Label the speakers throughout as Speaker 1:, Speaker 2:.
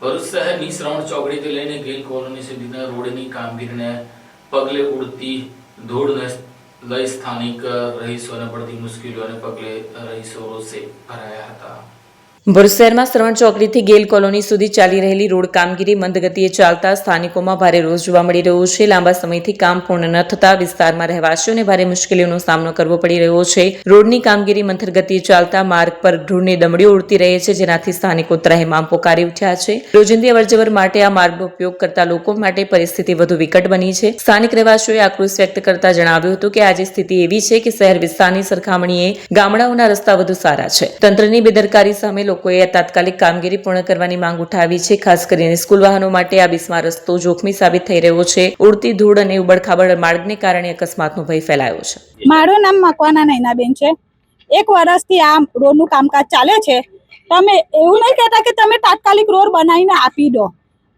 Speaker 1: ભરૂચ શહેરની શ્રવણ ચોકડીથી લઈને green colony સુધીના રોડની કામગીરીને પગલે ઉડતી ધૂળને લઈ સ્થાનિક રહીશોને પડતી મુશ્કેલીઓને પગલે રહીશો રોષે ભરાયા હતા.
Speaker 2: ભરૂચ શહેરમાં શ્રવણ ચોકડીથી ગેલ કોલોની સુધી ચાલી રહેલી રોડ કામગીરી મંદગતિએ ચાલતા સ્થાનિકોમાં ભારે રોષ જોવા મળી રહ્યો છે. લાંબા સમયથી કામ પૂર્ણ ન થતા વિસ્તારમાં રહેવાસીઓને ભારે મુશ્કેલીઓનો સામનો કરવો પડી રહ્યો છે. રોડની કામગીરી મંથર ચાલતા માર્ગ પર ધૂળની દમડીઓ ઉડતી રહે છે, જેનાથી સ્થાનિકો ત્રહેમામ પોકારી ઉઠ્યા છે. રોજિંદી અવરજવર માટે આ માર્ગનો ઉપયોગ કરતા લોકો માટે પરિસ્થિતિ વધુ વિકટ બની છે. સ્થાનિક રહેવાસીઓએ આક્રોશ વ્યક્ત કરતા જણાવ્યું હતું કે આજે સ્થિતિ એવી છે કે શહેર વિસ્તારની સરખામણીએ ગામડાઓના રસ્તા વધુ સારા છે. તંત્રની બેદરકારી સામે લોકોએ તાત્કાલિક કામગીરી પૂર્ણ કરવાની માંગ ઉઠાવી છે. ખાસ કરીને સ્કૂલ વાહનો માટે આ બિસ્મા રસ્તો જોખમી સાબિત થઈ રહ્યો છે. ઉડતી ધૂળ અને ઉબડખાબડ માર્ગને કારણે અકસ્માતનો ભય ફેલાયો છે.
Speaker 3: મારું નામ મકવાના નૈનાબેન છે. એક વર્ષથી આ રોડનું કામકાજ ચાલે છે. તમે એવું નહીં કહેતા કે તમે તાત્કાલિક રોડ બનાવીને આપી દો.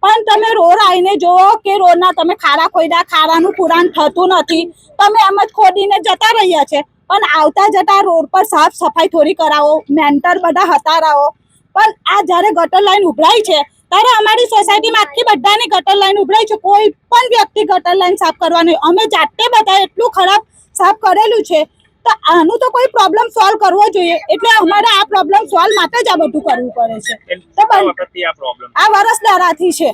Speaker 3: પણ તમે રોડ આવીને જુઓ કે રોડના તમે ખાડા ખોદ્યા ખાડાનું પુરાણ થતું નથી. તમે એમ જ ખોદીને જતા રહ્યા છે. પણ આવતા જતા રોડ પર સાફ સફાઈ થોડી કરાવો મેન્ટર બધા હતારાઓ પણ આ જ્યારે ગટર લાઈન ઉભરાય છે ત્યારે અમારી સોસાયટીમાં આખી બધાની ગટર લાઈન ઉભરાય છે. કોઈ પણ વ્યક્તિ ગટર લાઈન સાફ કરવાની અમે જાતે બધા એટલું ખરાબ સાફ કરેલું છે તો આનું તો કોઈ પ્રોબ્લેમ સોલ્વ કરવો જોઈએ. એટલે અમારે આ પ્રોબ્લેમ સોલ્વ માટે જ આ બધું કરવું પડે છે. તો
Speaker 4: આ
Speaker 3: વરસદારાથી છે.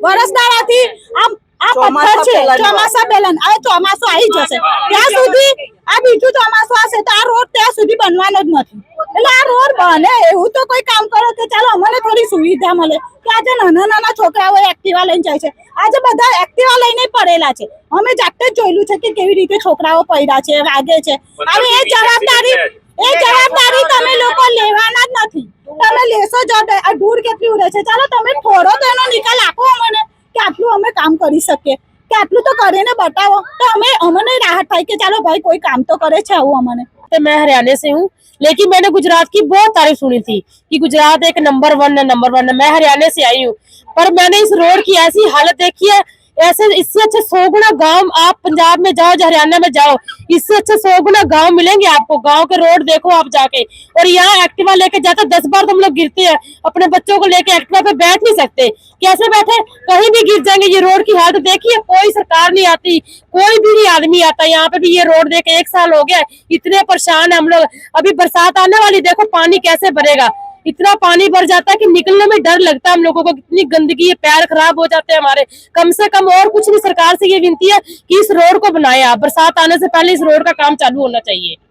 Speaker 3: વરસદારાથી આમ આ પથ્થર છે. ચોમાસા પહેલા હવે ચોમાસું આવી જશે. ત્યાં સુધી આ બીજું ચોમાસું આવશે તો આ રોડ ત્યાં સુધી જ નથી. એટલે આ રોડ બને એવું તો કોઈ કામ કરો કે ચાલો અમને થોડી સુવિધા મળે. કે આજે નાના નાના છોકરાઓ એક્ટિવા લઈને જાય છે. આજે બધા એક્ટિવા લઈને પડેલા છે. અમે જાતે જ જોયેલું છે કે કેવી રીતે છોકરાઓ પડ્યા છે વાગે છે. હવે એ જવાબદારી એ જવાબદારી તમે લોકો લેવાના જ નથી. તમે લેશો જ આ ધૂળ કેટલી ઉડે છે? ચાલો તમે થોડો તો એનો નિકાલ આપો અમને કે આટલું અમે કામ કરી શકીએ. કે આટલું તો કરીને બતાવો. તો અમે અમને રાહત થાય કે ચાલો ભાઈ કોઈ કામ તો કરે છે આવું અમને.
Speaker 5: तो मैं हरियाणा से हूँ लेकिन मैंने गुजरात की बहुत तारीफ सुनी थी कि गुजरात एक नंबर वन है नंबर वन है मैं हरियाणा से आई हूँ पर मैंने इस रोड की ऐसी हालत देखी है ऐसे इससे अच्छे सौ गुना गाँव आप पंजाब में जाओ, हरियाणा में जाओ, इससे अच्छे सौ गुना गाँव मिलेंगे आपको। गाँव के रोड देखो आप जाके। और यहाँ एक्टिवा लेके जाते, दस बार तो हम लोग गिरते हैं। अपने बच्चों को लेके एक्टिवा पे बैठ नहीं सकते। कैसे बैठे? कहीं भी गिर जाएँगे, ये रोड की हालत देखिए, कोई सरकार नहीं आती, कोई भी नहीं आदमी आता। यहाँ पे भी ये रोड देख, एक साल हो गया, इतने परेशान है हम लोग। अभी बरसात आने वाली, देखो पानी कैसे भरेगा। इतना पानी भर जाता है कि निकलने में डर लगता है हम लोगों को, कितनी गंदगी है, पैर खराब हो जाते हैं हमारे। कम से कम और कुछ नहीं, सरकार से ये विनती है कि इस रोड को बनाए आप, बरसात आने से पहले इस रोड का काम चालू होना चाहिए।